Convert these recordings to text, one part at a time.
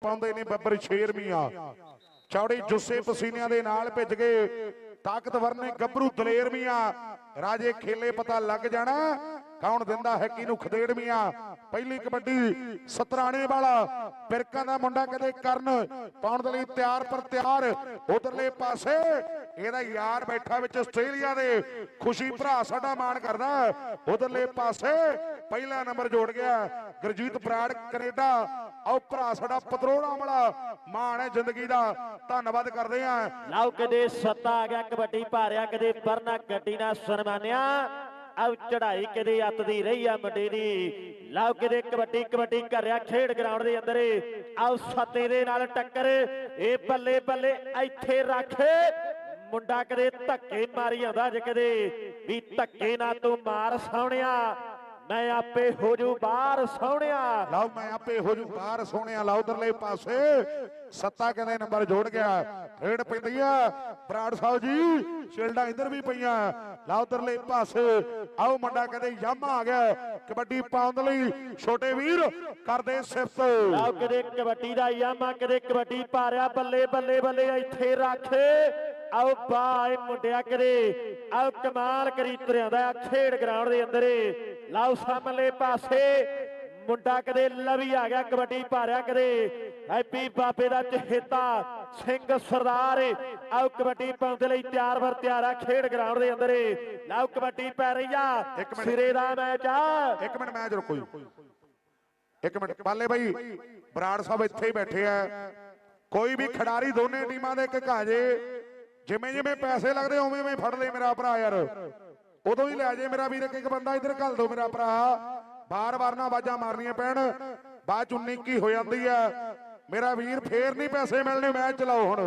ਪਾਉਂਦੇ ਨੇ ਬੱਬਰ ਸ਼ੇਰ ਮੀਆਂ। ਚੌੜੇ ਜੁੱਸੇ ਪਸੀਨਿਆਂ ਦੇ ਨਾਲ ਭਿੱਜ ਗਏ। ਤਾਕਤਵਰ ਨੇ ਗੱਭਰੂ ਦਲੇਰ ਮੀਆਂ। ਰਾਜੇ ਖੇਲੇ ਪਤਾ ਲੱਗ ਜਾਣਾ। ਕੌਣ ਦਿੰਦਾ ਹੈ ਕਿਹਨੂੰ ਖਦੇੜ ਮੀਆਂ। ਪਹਿਲੀ ਕਬੱਡੀ ਸਤਰਾਣੇ ਵਾਲਾ। ਪਿਰਕਾਂ ਦਾ ਮੁੰਡਾ ਕਦੇ ਕਰਨ ਪਾਉਣ ਦੇ ਲਈ ਤਿਆਰ ਪਰ ਤਿਆਰ। ਉਧਰਲੇ ਪਾਸੇ ਇਹਦਾ ਯਾਰ ਬੈਠਾ ਵਿੱਚ ਆਸਟ੍ਰੇਲੀਆ ਦੇ। ਖੁਸ਼ੀ ਭਰਾ ਸਾਡਾ ਮਾਣ ਕਰਦਾ। ਉਧਰਲੇ ਪਾਸੇ ਪਹਿਲਾ ਨੰਬਰ ਜੋੜ ਗਿਆ। ਗੁਰਜੀਤ ਬਰਾੜ ਕੈਨੇਡਾ। ਆਓ ਭਰਾ, ਸਾਡਾ ਪਤਰੋੜਾ ਵਾਲਾ ਮਾਣ ਹੈ ਜ਼ਿੰਦਗੀ ਦਾ। ਧੰਨਵਾਦ ਕਰਦੇ ਆਂ ਲਓ ਕਦੇ ਸੱਤਾ ਆ ਗਿਆ, ਕਬੱਡੀ ਭਾਰਿਆ, ਕਦੇ ਪਰਨਾ ਗੱਡੀ ਨਾਲ ਸਨਮਾਨਿਆ। ਆਉ ਚੜਾਈ ਕਦੇ ਅੱਤ ਦੀ ਰਹੀ ਆ ਮੁੰਡੇ ਦੀ। ਲਓ ਕਦੇ ਕਬੱਡੀ ਕਬੱਡੀ ਕਰਿਆ ਖੇਡ ਗਰਾਊਂਡ ਦੇ ਅੰਦਰ। ਆਉ ਸੱਤੇ ਦੇ ਨਾਲ ਟੱਕਰ। ਇਹ ਬੱਲੇ ਬੱਲੇ ਇੱਥੇ ਰੱਖ। ਮੁੰਡਾ ਕਦੇ ਧੱਕੇ ਮਾਰੀ ਆਉਂਦਾ ਜੇ ਕਦੇ। ਵੀ ਧੱਕੇ ਨਾ ਤੂੰ ਮਾਰ ਸੌਣਿਆ। ਮੈਂ ਆਪੇ ਹੋ ਜੂ ਬਾਹਰ ਸੋਹਣਿਆ। ਲਓ ਮੈਂ ਆਪੇ ਹੋ ਜੂ ਬਾਹਰ ਸੋਹਣਿਆ। ਲਾ ਉਧਰਲੇ ਪਾਸੇ। ਸੱਤਾ ਕਹਿੰਦੇ ਨੰਬਰ ਜੋੜ ਗਿਆ। ਰੇਡ ਪੈਂਦੀ ਆ। ਬਰਾੜ ਸਾਹਿਬ ਜੀ ਸ਼ਿਲਡਾਂ ਇੱਧਰ ਵੀ ਪਈਆਂ। ਲਾ ਉਧਰਲੇ ਪਾਸੇ। ਆਓ ਮੁੰਡਾ ਕਹਿੰਦੇ ਯਾਮਾ ਆ ਗਿਆ। ਕਬੱਡੀ ਪਾਉਣ ਲਈ ਛੋਟੇ ਵੀਰ ਕਰਦੇ ਸਿਫਤ। ਆਓ ਕਦੇ ਕਬੱਡੀ ਦਾ ਯਾਮਾ ਕਦੇ ਕਬੱਡੀ ਭਾਰਿਆ ਬੱਲੇ ਬੱਲੇ ਬੱਲੇ ਇੱਥੇ ਰੱਖ। ਆਓ ਬਾਏ ਮੁੰਡਿਆ ਕਦੇ ਆਓ ਕਮਾਲ ਕਰੀ ਤੁਰਿਆਂਦਾ ਖੇਡ ਗਰਾਊਂਡ ਦੇ ਅੰਦਰ ਲਾਓ ਸਾਹਮਣੇ ਪਾਸੇ। ਮੁੰਡਾ ਕਦੇ ਲਵੀ ਆ ਗਿਆ ਕਬੱਡੀ ਭਾਰਿਆ ਕਦੇ। ਹੈਪੀ ਬਾਬੇ ਦਾ ਚਹੇਤਾ ਸਿੰਘ ਸਰਦਾਰ ਆਓ ਕਬੱਡੀ ਪਾਉਣ ਦੇ ਲਈ ਤਿਆਰ ਵਰ ਤਿਆਰ ਆ ਖੇਡ ਗਰਾਊਂਡ ਦੇ ਅੰਦਰ ਲਾਓ ਕਬੱਡੀ ਪੈ ਰਹੀ ਆ। ਸਿਰੇ ਦਾ ਮੈਚ ਆ। ਇੱਕ ਮਿੰਟ ਮੈਚ ਰੁਕੋ ਜੀ। ਇੱਕ ਮਿੰਟ ਪਾਲੇ ਬਾਈ ਬਰਾੜ ਸਾਹਿਬ ਇੱਥੇ ਹੀ ਬੈਠੇ ਆ। ਕੋਈ ਵੀ ਖਿਡਾਰੀ ਦੋਨੇ ਟੀਮਾਂ ਦੇ ਇੱਕ ਘਾਜੇ। ਜਿਵੇਂ ਜਿਵੇਂ ਪੈਸੇ ਲੱਗਦੇ ਉਵੇਂ ਉਵੇਂ ਫੜ ਲੈ ਮੇਰਾ ਭਰਾ ਯਾਰ। ਉਦੋਂ ਹੀ ਲੈ ਜੇ ਮੇਰਾ ਵੀਰ ਇੱਕ ਇੱਕ ਬੰਦਾ ਇੱਧਰ ਘੱਲ ਦੋ ਮੇਰਾ ਭਰਾ। ਬਾਰ-ਬਾਰ ਨਾ ਆਵਾਜ਼ਾਂ ਮਾਰਨੀਆਂ ਪੈਣ। ਬਾਅਦ ਚ 19 ਕੀ ਹੋ ਜਾਂਦੀ ਆ ਮੇਰਾ ਵੀਰ ਫੇਰ ਨਹੀਂ ਪੈਸੇ ਮਿਲਣੇ ਮੈਚ ਚਲਾਓ ਹੁਣ।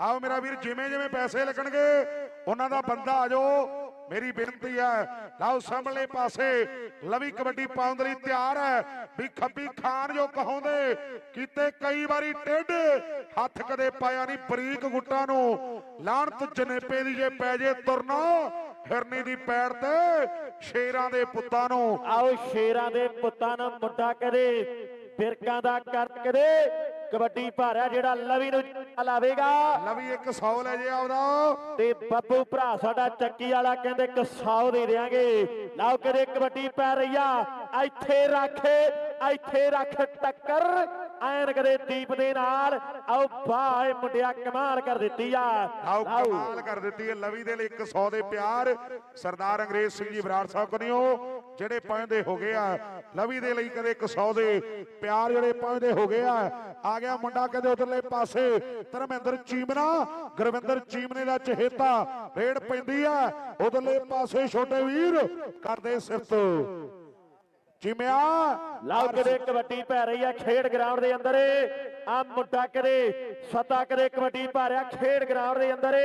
ਆਓ ਮੇਰਾ ਵੀਰ, ਜਿਵੇਂ ਜਿਵੇਂ ਪੈਸੇ ਲੱਗਣਗੇ, ਉਹਨਾਂ ਦਾ ਬੰਦਾ ਆ ਜਾਓ। ਮੇਰੀ ਬੇਨਤੀ ਹੈ ਲਓ ਸਾਹਮਣੇ ਪਾਸੇ। ਲਵੀ ਕਬੱਡੀ ਪਾਉਣ ਦੇ ਲਈ ਤਿਆਰ ਹੈ ਵੀ ਖੱਬੀ ਖਾਨ ਜੋ ਕਹਾਉਂਦੇ, ਕੀਤੇ ਕਈ ਵਾਰੀ ਟੇਢ ਹੱਥ ਕਦੇ ਪਾਇਆ ਨਹੀਂ ਬਰੀਕ ਗੁੱਟਾਂ ਨੂੰ। ਲਾਹਣਤ ਜਨੇਪੇ ਦੀ ਜੇ ਪੈ ਜੇ ਤੁਰਨਾ ਫਿਰਨੀ ਦੀ ਪੈੜ ਤੇ ਸ਼ੇਰਾਂ ਦੇ ਪੁੱਤਾਂ ਨੂੰ। ਆਓ ਸ਼ੇਰਾਂ ਦੇ ਪੁੱਤਾਂ ਨੂੰ ਮੁੰਡਾ ਕਦੇ ਫਿਰਕਾਂ ਦਾ ਕਰ ਕਦੇ ਕਬੱਡੀ ਭਾਰਿਆ ਜਿਹੜਾ ਲਵੀ ਨੂੰ ਲਾਵੇਗਾ। ਲਵੀ ਇੱਕ 100 ਲੈ ਜੇ ਆਉਦਾ ਤੇ ਬੱਬੂ ਭਰਾ ਸਾਡਾ ਚੱਕੀ ਵਾਲਾ ਕਹਿੰਦੇ ਇੱਕ 100 ਦੇ ਦੇਾਂਗੇ ਲਓ ਕਦੇ ਕਬੱਡੀ ਪੈ ਰਹੀ ਆ ਇੱਥੇ ਰੱਖ ਇੱਥੇ ਰੱਖ ਟੱਕਰ। ਐਨ ਕਦੇ ਦੀਪ ਦੇ ਨਾਲ। ਆਓ ਬਾਏ ਮੁੰਡਿਆ ਕਮਾਲ ਕਰ ਦਿੱਤੀ ਆ। ਆਓ ਕਮਾਲ ਕਰ ਦਿੱਤੀ ਹੈ ਲਵੀ ਦੇ ਲਈ 100 ਦੇ ਪਿਆਰ। ਸਰਦਾਰ ਅੰਗਰੇਜ਼ ਸਿੰਘ ਜੀ ਬਰਾੜ ਸਾਹਿਬ ਕਨਿਓ ਜਿਹੜੇ ਪਾਉਂਦੇ ਹੋ ਗਏ ਆ ਲਵੀ ਦੇ ਲਈ ਕਦੇ 100 ਦੇ ਪਿਆਰ ਜਿਹੜੇ ਪਾਉਂਦੇ ਹੋ ਗਏ ਆ। ਆ ਗਿਆ ਮੁੰਡਾ ਕਦੇ ਉਧਰਲੇ ਪਾਸੇ ਧਰਮਿੰਦਰ ਚੀਮਨਾ ਗੁਰਵਿੰਦਰ ਚੀਮਨੇ ਦਾ ਚਹੇਤਾ। ਰੇਡ ਪੈਂਦੀ ਆ ਉਧਰਲੇ ਪਾਸੇ ਛੋਟੇ ਵੀਰ ਕਰਦੇ ਸਿਫਤ। ਚੀਮਿਆ ਲਓ ਕਦੇ ਕਬੱਡੀ ਪੈ ਰਹੀ ਆ ਖੇਡ ਗਰਾਊਂਡ ਦੇ ਅੰਦਰ। ਆ ਮੁੰਡਾ ਕਦੇ ਸਤਾ ਕਦੇ ਕਬੱਡੀ ਪਾ ਰਿਹਾ ਖੇਡ ਗਰਾਊਂਡ ਦੇ ਅੰਦਰ।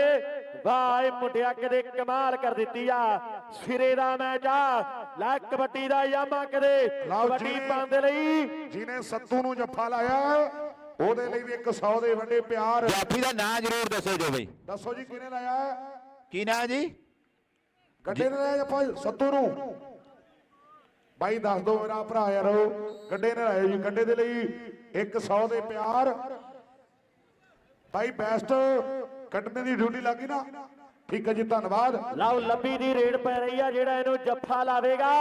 ਵਾਹ ਇਹ ਮੁੰਡਿਆ ਕਦੇ ਕਮਾਲ ਕਰ ਦਿੱਤੀ ਆ। ਸਿਰੇ ਦਾ ਮੈਚ ਆ। ਲੈ ਕਬੱਡੀ ਦਾ ਯਾਮਾ ਕਦੇ ਕਬੱਡੀ ਜਿਹਨੇ- ਪਾਉਣ ਦੇ ਲਈ। ਜਿਹਨੇ ਸੱਤੂ ਨੂੰ ਜੱਫਾ ਲਾਇਆ ਉਹਦੇ ਲਈ ਵੀ 100 ਦੇ ਵੱਡੇ ਪਿਆਰ। ਜਾਫੀ ਦਾ ਨਾਂ ਜ਼ਰੂਰ ਦੱਸੋ ਜੋ ਬਈ। ਦੱਸੋ ਜੀ ਕਿਹਨੇ ਲਾਇਆ? ਕੀ ਨਾਂ ਜੀ? ਗੱਡੇ ਨੇ ਲਾਇਆ ਜੱਫਾ ਸੱਤੂ ਨੂੰ। ਬਾਈ ਦੱਸ ਦੋ ਮੇਰਾ ਭਰਾ ਯਾਰ ਗੱਡੇ ਨੇ ਲਾਇਆ ਜੀ, ਗੱਡੇ ਦੇ ਲਈ 100 ਦੇ ਪਿਆਰ। ਬਾਈ ਬੈਸਟ ਕੱਢਣੇ ਦੀ ਡਿਊਟੀ ਲੱਗੀ ਨਾ। ਠੀਕ ਹੈ ਜੀ, ਧੰਨਵਾਦ। ਲਓ ਲੱਭੀ ਦੀ ਰੇਡ ਪੈ ਰਹੀ ਆ, ਜਿਹੜਾ ਇਹਨੂੰ ਜੱਫਾ ਲਾਵੇਗਾ।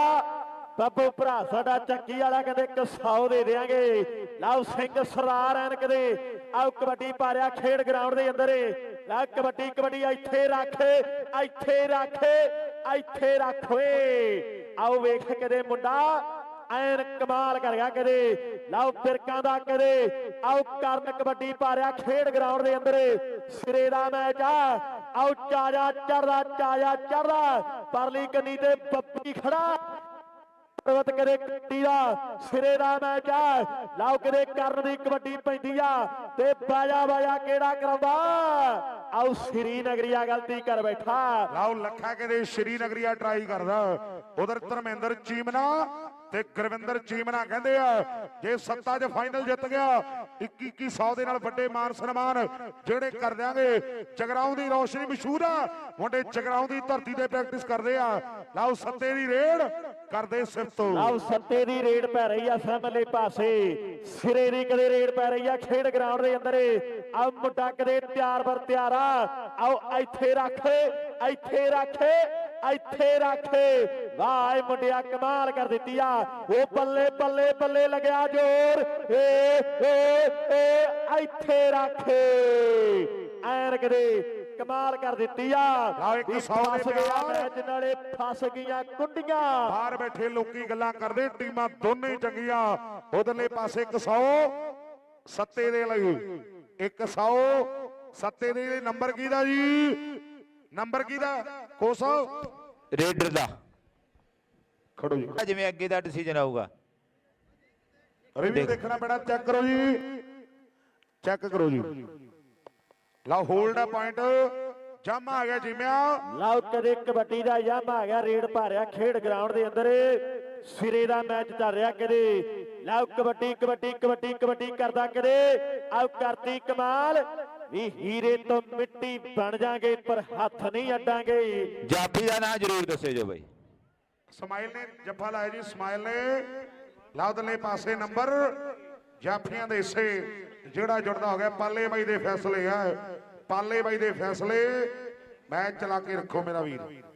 ਬੱਬੂ ਭਰਾ, ਸਾਡਾ ਚੱਕੀ ਵਾਲਾ ਕਹਿੰਦੇ 100 ਦੇ ਦੇਾਂਗੇ ਲਓ, ਸਿੰਘ ਸਰਦਾਰ ਐਨ ਕਦੇ ਆਓ ਕਬੱਡੀ ਪਾ ਰਿਹਾ ਖੇਡ ਗਰਾਊਂਡ ਦੇ ਅੰਦਰ। ਲੈ ਕਬੱਡੀ ਕਬੱਡੀ ਇੱਥੇ ਰੱਖ ਇੱਥੇ ਰੱਖ ਇੱਥੇ ਰੱਖ ਓਏ। ਆਓ ਵੇਖ ਕਦੇ ਮੁੰਡਾ ਐਨ ਕਮਾਲ ਕਰ ਗਿਆ ਕਦੇ, ਲਓ ਫਿਰਕਾਂ ਦਾ ਕਦੇ, ਆਓ ਕਰਨ ਕਬੱਡੀ ਪਾ ਖੇਡ ਗਰਾਊਂਡ ਦੇ ਅੰਦਰ, ਸਿਰੇ ਦਾ ਮੈਚ ਆ, ਆਓ ਚਾਜਾ ਚੜਦਾ ਚਾਜਾ ਚੜਦਾ ਪਰਲੀ ਕੰਨੀ ਤੇ ਬੱਬੀ ਖੜਾ ਪਰਵਤ ਕਰੇ ਕਬੱਡੀ ਦਾ, ਸਿਰੇ ਦਾ ਮੈਚ ਆ ਲਓ ਕਦੇ ਕਰਨ ਦੀ ਕਬੱਡੀ ਪੈਂਦੀ ਆ ਤੇ ਬਾਜਾ ਬਾਜਾ ਕਿਹੜਾ ਕਰਾਉਂਦਾ? ਆਓ ਸ੍ਰੀ ਨਗਰੀਆ ਗਲਤੀ ਕਰ ਬੈਠਾ। ਲਾਓ ਲੱਖਾ ਕਹਿੰਦੇ ਸ਼੍ਰੀ ਨਗਰੀਆ ਟਰਾਈ ਕਰਦਾ। ਉਧਰ ਧਰਮਿੰਦਰ ਚੀਮਨਾ ਤੇ ਗੁਰਵਿੰਦਰ ਚੀਮਨਾ ਕਹਿੰਦੇ ਆ, ਜੇ ਸੱਤਾ 'ਚ ਫਾਈਨਲ ਜਿੱਤ ਗਿਆ 21 2100 ਦੇ ਨਾਲ ਵੱਡੇ ਮਾਨ ਸਨਮਾਨ ਜਿਹੜੇ ਕਰ ਦਿਆਂਗੇ। ਜਗਰਾਉਂ ਦੀ ਰੋਸ਼ਨੀ ਮਸ਼ਹੂਰ ਆ। ਮੁੰਡੇ ਜਗਰਾਉਂ ਦੀ ਧਰਤੀ ਤੇ ਪ੍ਰੈਕਟਿਸ ਕਰਦੇ ਆ। ਲਾਓ ਸੱਤੇ ਦੀ ਰੇਡ। ਕਰਦੇ ਸਿਫਤ ਲਓ ਸੱਤੇ ਦੀ ਰੇਡ ਪੈ ਰਹੀ ਆ ਸਾਹਮਣੇ ਪਾਸੇ। ਸਿਰੇ ਦੀ ਕਦੇ ਰੇਡ ਪੈ ਰਹੀ ਆ, ਖੇਡ ਗਰਾਊਂਡ ਦੇ ਅੰਦਰ। ਆ ਮੁੰਡਾ ਕਦੇ ਤਿਆਰ ਬਰ ਤਿਆਰ ਆਓ, ਇੱਥੇ ਰੱਖ ਇੱਥੇ ਰੱਖ ਇੱਥੇ ਰੱਖ। ਵਾਹ ਮੁੰਡਿਆ ਕਮਾਲ ਕਰ ਦਿੱਤੀ ਆ। ਉਹ ਬੱਲੇ ਬੱਲੇ ਬੱਲੇ ਲੱਗਿਆ ਜੋਰ। ਏ ਏ ਏ, ਇੱਥੇ ਰੱਖ। ਐਨ ਕਦੇ ਕਮਾਲ ਕਰ ਦਿੱਤੀ ਆ। ਲਓ ਇੱਕ ਵੀ ਸੌ ਦੇ ਫਸ ਗਿਆ ਪਿਆਰ। ਮੈਚ ਨਾਲੇ ਫਸ ਗਈਆਂ ਕੁੰਡੀਆਂ। ਬਾਹਰ ਬੈਠੇ ਲੋਕੀ ਗੱਲਾਂ ਕਰਦੇ ਟੀਮਾਂ ਦੋਨੇ ਚੰਗੀਆਂ। ਉਧਰਲੇ ਪਾਸੇ 100 ਸੱਤੇ ਦੇ ਲਈ। 100 ਸੱਤੇ ਦੇ ਲਈ। ਨੰਬਰ ਕਿਹਦਾ ਜੀ? ਨੰਬਰ ਕਿਹਦਾ? ਕੋਸਾ? ਰੇਡਰ ਦਾ। ਖੜੋ ਜੀ। ਜਿਵੇਂ ਅੱਗੇ ਦਾ ਡਿਸੀਜਨ ਆਊਗਾ। ਰਿਵਿਊ ਦੇਖਣਾ ਪੈਣਾ ਚੈੱਕ ਕਰੋ ਜੀ। ਚੈੱਕ ਕਰੋ ਜੀ। ਲਓ ਹੋਲਡ ਆ ਪੁਆਇੰਟ ਜੰਮ ਆ ਗਿਆ ਜਿਮਿਆ। ਲਓ ਕਦੇ ਕਬੱਡੀ ਦਾ ਯਾਮ ਆ ਗਿਆ ਰੇਡ ਭਾਰਿਆ ਖੇਡ ਗਰਾਊਂਡ ਦੇ ਅੰਦਰ। ਸਿਰੇ ਦਾ ਮੈਚ ਚੱਲ ਰਿਹਾ ਕਦੇ ਲਓ ਕਬੱਡੀ ਕਬੱਡੀ ਕਬੱਡੀ ਕਬੱਡੀ ਕਰਦਾ ਕਦੇ ਆਓ ਕਰਤੀ ਕਮਾਲ। ਵੀ ਹੀਰੇ ਤੋਂ ਮਿੱਟੀ ਬਣ ਜਾਗੇ ਪਰ ਹੱਥ ਨਹੀਂ ਅੱਡਾਂਗੇ। ਜਾਫੀ ਦਾ ਨਾਂ ਜ਼ਰੂਰ ਦੱਸਿਓ ਜੋ ਬਈ। ਸਮਾਈਲ ਨੇ ਜੱਫਾ ਲਾਇਆ ਜੀ ਸਮਾਈਲ ਨੇ। ਲਾਉਦਲੇ ਪਾਸੇ ਨੰਬਰ। ਜਾਫੀਆਂ ਦੇ ਹਿੱਸੇ। ਜਿਹੜਾ ਜੁੜਦਾ ਹੋ ਗਿਆ, ਪਾਲੇ ਬਾਈ ਦੇ ਫੈਸਲੇ ਆ। ਪਾਲੇ ਬਾਈ ਦੇ ਫੈਸਲੇ। ਮੈਚ ਚਲਾ ਕੇ ਰੱਖੋ ਮੇਰਾ ਵੀਰ।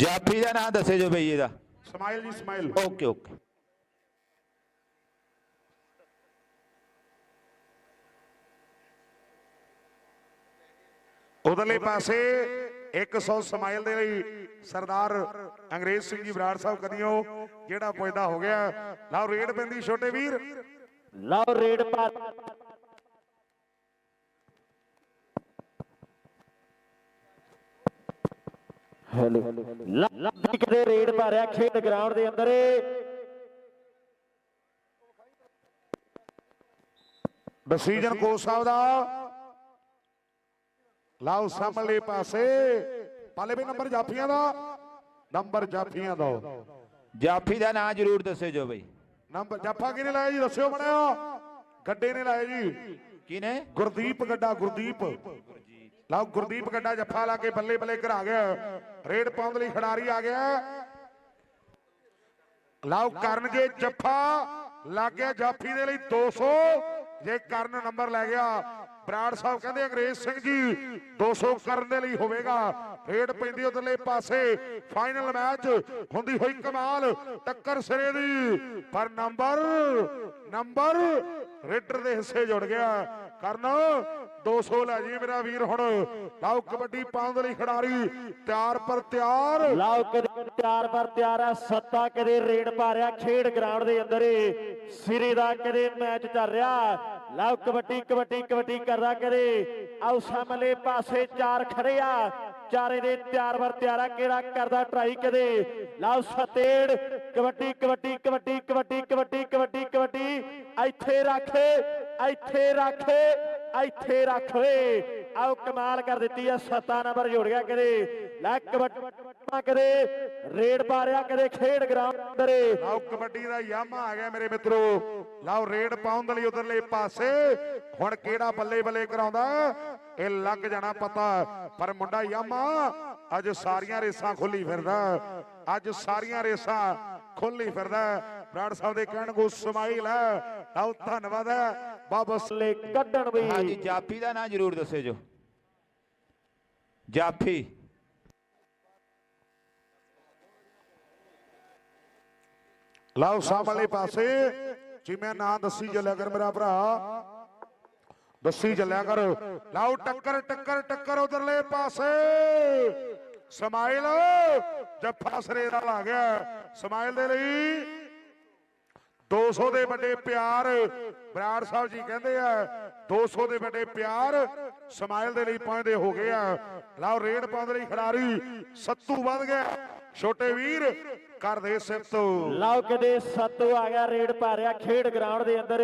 ਜਾਫੀ ਦਾ ਨਾਂ ਦੱਸਿਓ ਜੋ ਬਈ ਇਹਦਾ। ਸਮਾਈਲ ਜੀ ਸਮਾਈਲ। Okay okay. ਉਧਰਲੇ ਪਾਸੇ 100 ਸਮਾਈਲ ਦੇ ਲਈ ਸਰਦਾਰ ਅੰਗਰੇਜ਼ ਸਿੰਘ ਜੀ ਬਰਾੜ ਸਾਹਿਬ ਕਦੀਓ ਜਿਹੜਾ ਪੁੱਜਦਾ ਹੋ ਗਿਆ। ਲਓ ਰੇਡ ਪੈਂਦੀ ਛੋਟੇ ਵੀਰ। ਲਓ ਰੇਡ ਪਾ ਹੈਲੋ ਲੱਗੀ ਕਦੇ ਰੇਡ ਮਾਰਿਆ ਖੇਡ ਗਰਾਊਂਡ ਦੇ ਅੰਦਰ। ਡਿਸੀਜਨ ਕੋਚ ਸਾਹਿਬ ਦਾ। ਲਾਓ ਸਾਹਮਣੇ ਪਾਸੇ। ਪਾਲੇ ਵੀ ਨੰਬਰ ਜਾਫੀਆਂ ਦਾ। ਨੰਬਰ ਜਾਫੀਆਂ ਦਾ। ਜਾਫੀ ਦਾ ਨਾਂ ਜ਼ਰੂਰ ਦੱਸਿਓ ਜੋ ਬਈ। ਨੰਬਰ ਜਾਫਾ ਕਿਹਨੇ ਲਾਇਆ ਜੀ? ਦੱਸਿਓ ਬਣਿਆ। ਗੱਡੇ ਨੇ ਲਾਇਆ ਜੀ। ਕਿਨੇ ਗੁਰਦੀਪ ਗੱਡਾ ਗੁਰਦੀਪ। ਲਓ ਗੁਰਦੀਪ ਗੱਡਾ ਜੱਫਾ ਲਾ ਕੇ ਬੱਲੇ ਬੱਲੇ ਕਰਾ ਗਿਆ। ਰੇਡ ਪਾਉਣ ਲਈ ਖਿਡਾਰੀ ਆ ਗਿਆ। ਲਓ ਕਰਨਗੇ ਜੱਫਾ ਲੱਗ ਗਿਆ ਜਾਫੀ ਦੇ ਲਈ 200 ਜੇ ਕਰਨ ਨੰਬਰ ਲੈ ਗਿਆ, ਬਰਾੜ ਸਾਹਿਬ ਕਹਿੰਦੇ ਅੰਗਰੇਜ਼ ਸਿੰਘ ਜੀ 200 ਕਰਨ ਦੇ ਲਈ ਹੋਵੇਗਾ। ਰੇਡ ਪੈਂਦੀ ਉਧਰਲੇ ਪਾਸੇ, ਫਾਈਨਲ ਮੈਚ ਹੁੰਦੀ ਹੋਈ ਕਮਾਲ, ਟੱਕਰ ਸਿਰੇ ਦੀ। ਪਰ ਨੰਬਰ ਨੰਬਰ ਰੇਡਰ ਦੇ ਹਿੱਸੇ ਜੁੜ ਗਿਆ। ਕਰਨ 200 ਲੈ ਜੀ ਮੇਰਾ ਵੀਰ ਹੁਣ। ਲਾਓ ਕਬੱਡੀ ਪਾਉਣ ਦੇ ਲਈ ਖਿਡਾਰੀ, ਤਿਆਰ ਪਰ ਤਿਆਰ। ਲਓ ਕਦੇ ਤਿਆਰ ਪਰ ਤਿਆਰ ਆ, ਸੱਤਾ ਕਦੇ ਰੇਡ ਮਾਰਿਆ ਖੇਡ ਗਰਾਊਂਡ ਦੇ ਅੰਦਰ ਸਿਰੇ ਦਾ ਕਦੇ ਮੈਚ ਚੱਲ ਰਿਹਾ। ਲਓ ਕਬੱਡੀ ਕਬੱਡੀ ਕਬੱਡੀ ਕਰਦਾ ਕਦੇ। ਆਓ ਸਾਹਮਣੇ ਪਾਸੇ ਚਾਰ ਖੜੇ ਆ, ਚਾਰੇ ਦੇ ਤਿਆਰ ਵਰ ਤਿਆਰਾ ਕਿਹੜਾ ਕਰਦਾ ਟਰਾਈ ਕਦੇ। ਲਓ ਸਤੇੜ, ਕਬੱਡੀ ਕਬੱਡੀ ਕਬੱਡੀ ਕਬੱਡੀ ਕਬੱਡੀ ਕਬੱਡੀ ਕਬੱਡੀ। ਇੱਥੇ ਰੱਖ ਇੱਥੇ ਰੱਖ। ਇੱਥੇ ਰੱਖ ਓਏ। ਆਓ ਕਮਾਲ ਕਰ ਦਿੱਤੀ ਆ, ਸੱਤਾ ਨੰਬਰ ਜੋੜ ਗਿਆ ਕਦੇ। ਲੈ ਕਬੱਡੀ ਕਦੇ, ਰੇਡ ਮਾਰਿਆ ਕਦੇ, ਖੇਡ ਗਰਾਊਂਡ ਅੰਦਰੇ ਲਾਓ ਕਬੱਡੀ ਦਾ ਯਾਮਾ ਆ ਗਿਆ ਮੇਰੇ ਮਿੱਤਰੋ। ਲਾਓ ਰੇਡ ਪਾਉਣ ਦੇ ਲਈ ਉਧਰਲੇ ਪਾਸੇ। ਹੁਣ ਕਿਹੜਾ ਬੱਲੇ ਬੱਲੇ ਕਰਾਉਂਦਾ? ਇਹ ਲੱਗ ਜਾਣਾ ਪਤਾ। ਪਰ ਮੁੰਡਾ ਯਾਮਾ, ਅੱਜ ਸਾਰੀਆਂ ਰੇਸਾਂ ਖੁੱਲੀ ਫਿਰਦਾ। ਅੱਜ ਸਾਰੀਆਂ ਰੇਸਾਂ ਖੁੱਲੀ ਫਿਰਦਾ। ਬਰਾੜ ਸਾਹਿਬ ਦੇ ਕਹਿਣ ਕੋ ਸਮਾਈਲ ਹੈ। ਲਾਓ ਧੰਨਵਾਦ ਹੈ। ਬਾਬਸ ਲੈ ਕੱਢਣ ਵੀ। ਹਾਂਜੀ ਜਾਫੀ ਦਾ ਨਾਂ ਜ਼ਰੂਰ ਦੱਸਿਓ ਜੋ। ਜਾਫੀ ਲਾਓ ਸਾਹਿਬ ਵਾਲੇ ਪਾਸੇ। ਜਿਵੇਂ ਨਾਂ ਦੱਸੀ ਚੱਲਿਆ ਕਰ ਮੇਰਾ ਭਰਾ। ਦੱਸੀ ਚੱਲਿਆ ਕਰ। ਲਾਓ ਟੱਕਰ ਟੱਕਰ ਟੱਕਰ ਉਧਰਲੇ ਪਾਸੇ। ਸਮਾਈਲ ਜੱਫਾ ਸਰੇ ਨਾਲ ਆ ਗਿਆ। ਸਮਾਈਲ ਦੇ ਲਈ 200 ਦੇ ਵੱਡੇ ਪਿਆਰ। ਬਰਾੜ ਸਾਹਿਬ ਜੀ ਕਹਿੰਦੇ ਆ 200 ਦੇ ਵੱਡੇ ਪਿਆਰ ਸਮਾਈਲ ਦੇ ਲਈ ਪਹੁੰਚਦੇ ਹੋ ਗਏ ਆ। ਲਓ, ਰੇਡ ਪਾਉਂਦੇ ਲਈ ਖਿਡਾਰੀ ਸੱਤੂ ਵੱਧ ਗਿਆ। ਛੋਟੇ ਵੀਰ ਕਰਦੇ ਸਿਫਤ ਲਓ ਕਦੇ ਸੱਤੂ ਆ ਗਿਆ, ਰੇਡ ਪਾ ਰਿਹਾ ਖੇਡ ਗਰਾਊਂਡ ਦੇ ਅੰਦਰ।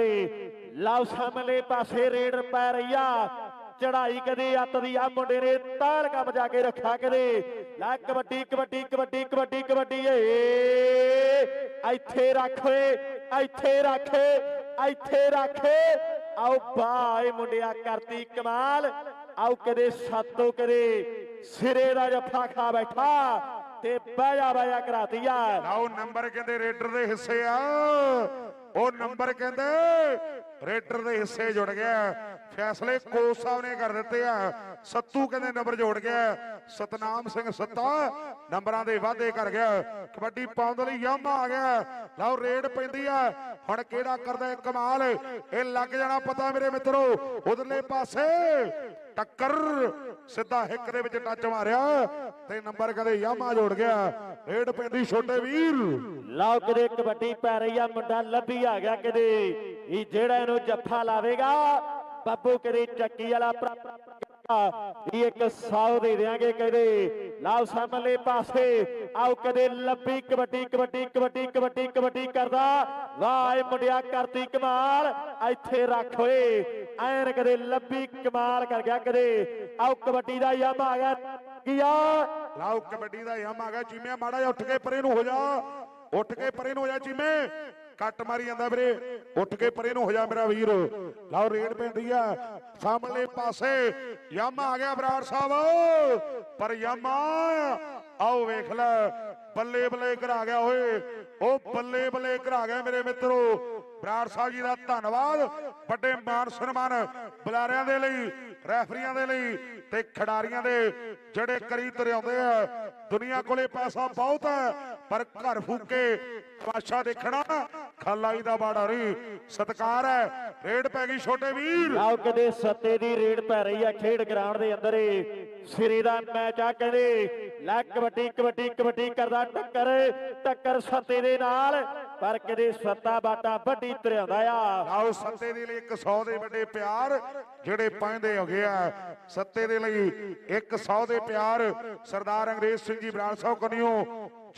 ਲਓ, ਸਾਹਮਣੇ ਪਾਸੇ ਰੇਡ ਪੈ ਰਹੀ ਆ। ਚੜਾਈ ਕਦੇ ਅੱਤ ਦੀ ਆ, ਮੁੰਡੇ ਨੇ ਤਾਲ ਕੰਮ ਜਾ ਕੇ ਰੱਖਿਆ ਕਦੇ। ਲੈ, ਕਬੱਡੀ ਕਬੱਡੀ ਕਬੱਡੀ ਕਬੱਡੀ ਕਬੱਡੀ, ਏ। ਇੱਥੇ ਰੱਖ ਓਏ। ਇੱਥੇ ਰੱਖ ਇੱਥੇ ਰੱਖ। ਆਓ ਬਾਏ ਮੁੰਡਿਆ ਕਰਤੀ ਕਮਾਲ। ਆਓ ਕਦੇ ਸਾਤੋਂ ਕਦੇ ਸਿਰੇ ਦਾ ਜੱਫਾ ਖਾ ਬੈਠਾ ਤੇ ਬਹਿ ਜਾ ਕਰਾਤੀ ਆ। ਲਾਓ ਨੰਬਰ ਕਹਿੰਦੇ ਰੇਡਰ ਦੇ ਹਿੱਸੇ ਆ। ਉਹ ਨੰਬਰ ਕਹਿੰਦੇ ਰੇਡਰ ਦੇ ਹਿੱਸੇ ਜੁੜ ਗਿਆ। ਫੈਸਲੇ ਕੋਚ ਸਾਹਿਬ ਨੇ ਕਰ ਦਿੱਤੇ ਆ। ਸੱਤੂ ਕਹਿੰਦੇ ਨੰਬਰ ਜੋੜ ਗਿਆ। ਸਤਨਾਮ ਸਿੰਘ ਸੱਤਾ ਨੰਬਰਾਂ ਦੇ ਵਾਅਦੇ ਕਰ ਗਿਆ। ਕਬੱਡੀ ਪਾਉਣ ਲਈ ਯਾਮਾ ਆ ਗਿਆ। ਲਓ, ਰੇਡ ਪੈਂਦੀ ਆ। ਹੁਣ ਕਿਹੜਾ ਕਰਦਾ ਕਮਾਲ? ਇਹ ਲੱਗ ਜਾਣਾ ਪਤਾ ਮੇਰੇ ਮਿੱਤਰੋ। ਉਧਰਲੇ ਪਾਸੇ ਟੱਕਰ ਸਿੱਧਾ ਹਿੱਕ ਦੇ ਵਿੱਚ ਟੱਚ ਮਾਰਿਆ ਤੇ ਨੰਬਰ ਕਦੇ ਯਾਮਾ ਜੋੜ ਗਿਆ। ਰੇਡ ਪੈਂਦੀ ਛੋਟੇ ਵੀਰ। ਲਓ ਕਦੇ ਕਬੱਡੀ ਪੈ ਰਹੀ ਆ, ਮੁੰਡਾ ਲੱਭੀ ਆ ਗਿਆ ਕਿਤੇ। ਇਹ ਜਿਹੜਾ ਇਹਨੂੰ ਜੱਫਾ ਲਾਵੇਗਾ ਬੱਬੂ ਕਦੇ ਚੱਕੀ ਵਾਲਾ ਭਰਾ। ਇੱਕ 100 ਦੇ ਦੇਾਂਗੇ ਕਦੇ ਲਾਓ ਸਾਹਮਣੇ ਪਾਸੇ। ਆਓ ਕਦੇ ਲੱਭੀ ਕਬੱਡੀ ਕਬੱਡੀ ਕਬੱਡੀ ਕਬੱਡੀ ਕਬੱਡੀ ਕਰਦਾ। ਵਾਹ, ਇਹ ਮੁੰਡਿਆ ਕਰਤੀ ਕਮਾਲ। ਇੱਥੇ ਰੱਖ ਓਏ। ਐਨ ਕਦੇ ਲੱਭੀ ਕਮਾਲ ਕਰ ਗਿਆ ਕਦੇ। ਆਓ ਕਬੱਡੀ ਦਾ ਯਮ ਆ ਗਿਆ। ਗਿਆ ਲਾਓ ਕਬੱਡੀ ਦਾ ਯਮ ਆ ਗਿਆ। ਚੀਮਿਆ ਮਾੜਾ ਜਿਹਾ ਉੱਠ ਕੇ ਪਰੇ ਨੂੰ ਹੋ ਜਾ। ਉੱਠ ਕੇ ਪਰੇ ਨੂੰ ਹੋ ਜਾ ਚੀਮੇ। ਕੱਟ ਮਾਰੀ ਜਾਂਦਾ ਵੀਰੇ। ਉੱਠ ਕੇ ਪਰੇ ਨੂੰ ਹੋ ਜਾ ਮੇਰਾ ਵੀਰ। ਲਓ, ਰੇਡ ਪੈਂਦੀ ਆ। ਸਾਹਮਣੇ ਪਾਸੇ ਯਮ ਆ ਗਿਆ ਬਰਾੜ ਸਾਹਿਬ। ਪਰ ਯਮ, ਆਓ ਵੇਖ ਲੈ, ਬੱਲੇ ਬੱਲੇ ਕਰਾ ਗਿਆ ਓਏ। ਉਹ ਬੱਲੇ ਬੱਲੇ ਕਰਾ ਗਿਆ ਮੇਰੇ ਮਿੱਤਰੋ। ਬਰਾੜ ਸਾਹਿਬ ਜੀ ਦਾ ਧੰਨਵਾਦ। ਵੱਡੇ ਮਾਨ ਸਨਮਾਨ ਬੁਲਾਰਿਆਂ ਦੇ ਲਈ, ਰੈਫਰੀਆਂ ਦੇ ਲਈ ਤੇ ਖਿਡਾਰੀਆਂ ਦੇ ਜਿਹੜੇ ਕਰੀ ਤੁਰੇ ਆਉਂਦੇ ਆ। ਦੁਨੀਆ ਕੋਲੇ ਪੈਸਾ ਬਹੁਤ ਹੈ ਪਰ ਘਰ ਫੂਕੇ ਤਮਾਸ਼ਾ ਦੇਖਣਾ ਖਾਲਾਈ ਦਾ ਬਾੜਾ ਨਹੀਂ ਸਤਕਾਰ ਹੈ ਰੇਡ ਪੈ ਗਈ ਛੋਟੇ ਵੀਰ। ਆਓ ਕਦੇ ਸੱਤੇ ਦੀ ਰੇਡ ਪੈ ਰਹੀ ਆ ਖੇਡ ਗਰਾਊਂਡ ਦੇ ਅੰਦਰ ਏ ਸਿਰੇ ਦਾ ਮੈਚ ਆ ਕਹਿੰਦੇ ਲੈ ਕਬੱਡੀ ਕਬੱਡੀ ਕਬੱਡੀ ਕਰਦਾ ਟੱਕਰ ਟੱਕਰ ਸੱਤੇ ਦੇ ਨਾਲ। ਪਰ ਕਦੇ ਸੱਤਾ ਬਾਟਾ ਵੱਡੀ ਤਰਿਆਉਂਦਾ ਆ। ਆਓ ਸੱਤੇ ਦੇ ਲਈ 100 ਦੇ ਵੱਡੇ ਪਿਆਰ ਜਿਹੜੇ ਪਾਉਂਦੇ ਹੋਗੇ ਆ। ਸੱਤੇ ਦੇ ਲਈ 100 ਦੇ ਪਿਆਰ। ਸਰਦਾਰ ਅੰਗਰੇਜ਼ ਸਿੰਘ ਜੀ ਬਰਾੜ ਸਾਹਿਬ ਕਨਿਓ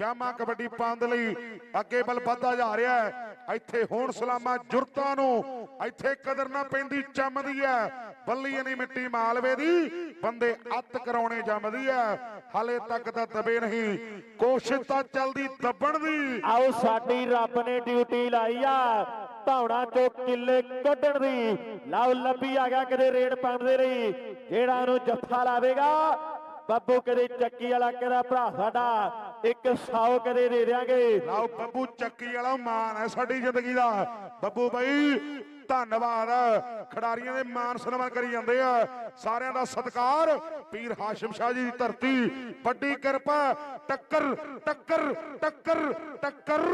ਜਾਮਾ ਕਬੱਡੀ ਪਾਉਣ ਦੇ ਲਈ ਅੱਗੇ ਬਲ ਵੱਧਦਾ ਜਾ ਰਿਹਾ ਹੈ। ਇੱਥੇ ਹੋਣ ਸਲਾਮਾ ਜੁਰਤਾਂ ਨੂੰ, ਇੱਥੇ ਕਦਰ ਨਾ ਪੈਂਦੀ, ਚੰਮਦੀ ਐ ਬੱਲੀ ਨਹੀਂ ਮਿੱਟੀ ਮਾਲਵੇ ਦੀ, ਬੰਦੇ ਅੱਤ ਕਰਾਉਣੇ ਜੰਮਦੀ ਐ ਹਾਲੇ ਤੱਕ ਤਾਂ ਦਬੇ ਨਹੀਂ। ਕੋਸ਼ਿਸ਼ ਤਾਂ ਚੱਲਦੀ, ਦੱਬਣ ਦੀ। ਆਓ ਸਾਡੀ ਰੱਬ ਨੇ ਡਿਊਟੀ ਲਾਈ ਆ। ਧੌਣਾ ਚੋਂ ਕਿੱਲੇ ਕੱਢਣ ਦੀ। ਲਓ, ਲੱਭੀ ਆ ਗਿਆ ਕਿਤੇ ਰੇਡ ਪਾਉਣ ਦੇ ਲਈ। ਜਿਹੜਾ ਨੂੰ ਜੱਫਾ ਲਾਵੇਗਾ, ਬੱਬੂ ਕਦੇ ਚੱਕੀ ਵਾਲਾ ਕਿਹਦਾ, ਭਰਾ ਸਾਡਾ ਇੱਕ 100 ਕਦੇ ਦੇ ਦਿਆਂਗੇ। ਲਓ ਬੱਬੂ ਚੱਕੀ ਵਾਲਾ ਮਾਨ ਹੈ ਸਾਡੀ ਜ਼ਿੰਦਗੀ ਦਾ। ਬੱਬੂ ਬਾਈ, ਧੰਨਵਾਦ। ਖਿਡਾਰੀਆਂ ਦੇ ਮਾਨ ਸਨਮਾਨ ਕਰੀ ਜਾਂਦੇ ਆ। ਸਾਰਿਆਂ ਦਾ ਸਤਿਕਾਰ। ਪੀਰ ਹਾਸ਼ਮ ਸ਼ਾਹ ਜੀ ਦੀ ਧਰਤੀ। ਵੱਡੀ ਕਿਰਪਾ। ਟੱਕਰ ਟੱਕਰ ਟੱਕਰ ਟੱਕਰ।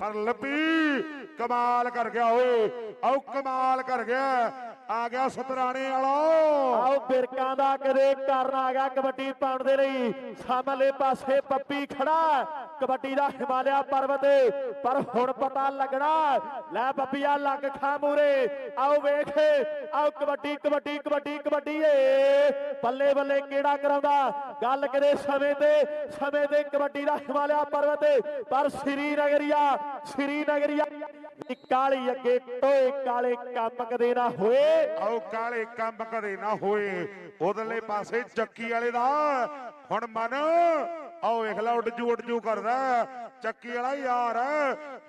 ਪਰ ਲੱਭੀ ਕਮਾਲ ਕਰ ਗਿਆ ਓਏ। ਆਓ ਕਮਾਲ ਕਰ ਗਿਆ। ਆ ਗਿਆ ਸਤਰਾਣੇ ਵਾਲਾ। ਆਓ ਬਿਰਕਾਂ ਦਾ ਕਦੇ ਕਰਨ ਆ ਗਿਆ ਕਬੱਡੀ ਪਾਉਣ ਦੇ ਲਈ। ਸਾਹਮਣੇ ਪਾਸੇ ਪੱਪੀ ਖੜਾ ਕਬੱਡੀ ਦਾ ਹਿਮਾਲਿਆ ਪਰਬਤ। ਪਰ ਹੁਣ ਪਤਾ ਲੱਗਣਾ ਲੈ ਪੱਪੀਆ, ਲੱਗ ਖਾ ਮੂਰੇ। ਆਓ ਵੇਖ। ਆਓ ਕਬੱਡੀ ਕਬੱਡੀ ਕਬੱਡੀ ਕਬੱਡੀ ਏ। ਬੱਲੇ ਬੱਲੇ ਕਿਹੜਾ ਕਰਾਉਂਦਾ? ਗੱਲ ਕਦੇ ਸਮੇਂ ਤੇ। ਸਮੇਂ ਤੇ ਕਬੱਡੀ ਦਾ ਹਿਮਾਲਿਆ ਪਰਬਤ। ਪਰ ਸ੍ਰੀ ਨਗਰੀਆ ਸ੍ਰੀ ਨਗਰੀਆ ਕਾਲੀ ਅੱਗੇ ਟੋਏ ਕਾਲੇ ਕੰਮ ਕਦੇ ਨਾ ਹੋਏ। ਆਓ ਕਾਲੇ ਕੰਮ ਕਦੇ ਨਾ ਹੋਏ। ਉਧਰਲੇ ਪਾਸੇ ਚੱਕੀ ਵਾਲੇ ਦਾ। ਹੁਣ ਮਨ, ਆਓ ਵੇਖ ਲੈ, ਉੱਡ ਜੂ ਉੱਡ ਜੂ ਕਰਦਾ। ਚੱਕੀ ਵਾਲਾ ਯਾਰ,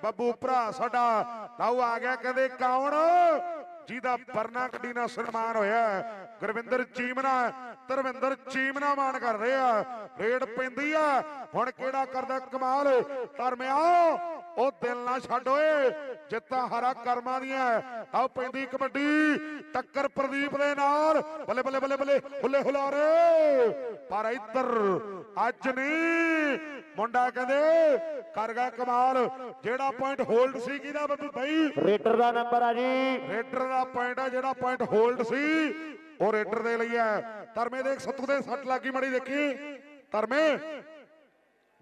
ਬੱਬੂ ਭਰਾ ਸਾਡਾ। ਲਾਓ ਆ ਗਿਆ ਕਹਿੰਦੇ ਕੌਣ ਜਿਹਦਾ ਪਰਨਾ ਕੱਢੀ ਨਾਲ ਸਨਮਾਨ ਹੋਇਆ। ਗੁਰਵਿੰਦਰ ਚੀਮਨਾ ਤਰਵਿੰਦਰ ਚੀਮਨਾ ਮਾਨ ਕਰ ਰਿਹਾ ਰੇਡ ਪੈਂਦੀ ਆ। ਹੁਣ ਕਿਹੜਾ ਕਰਦਾ ਕਮਾਲ? ਧਰਮਿਆ ਉਹ ਦਿਲ ਨਾ ਛੱਡ ਓਏ ਜਿੱਤਾਂ ਹਰਾ ਕਰਮਾਂ ਦੀਆਂ। ਆਓ ਪੈਂਦੀ ਕਬੱਡੀ ਟੱਕਰ ਪ੍ਰਦੀਪ ਦੇ ਨਾਲ। ਬੱਲੇ ਬੱਲੇ ਬੱਲੇ ਬੱਲੇ ਹੁੱਲੇ ਹੁਲਾਰੇ। ਪਰ ਇੱਧਰ ਅੱਜ ਨਹੀਂ ਮੁੰਡਾ ਕਹਿੰਦੇ ਕਰ ਗਿਆ ਕਮਾਲ। ਜਿਹੜਾ ਪੁਆਇੰਟ ਹੋਲਡ ਸੀ ਕਿਹਦਾ ਬੱਬੂ ਭਾਈ? ਰੇਟਰ ਦਾ ਨੰਬਰ ਆ ਜੀ। ਰੇਡਰ ਦਾ ਪੁਆਇੰਟ ਆ ਜਿਹੜਾ ਪੁਆਇੰਟ ਹੋਲਡ ਸੀ। ਉਹ ਰੇਡਰ ਦੇ ਲਈ ਹੈ ਧਰਮੇ ਦੇ ਸੱਤੂ ਦੇ ਸੱਟ ਲੱਗੀ ਮੜੀ ਦੇਖੀ। ਧਰਮੇ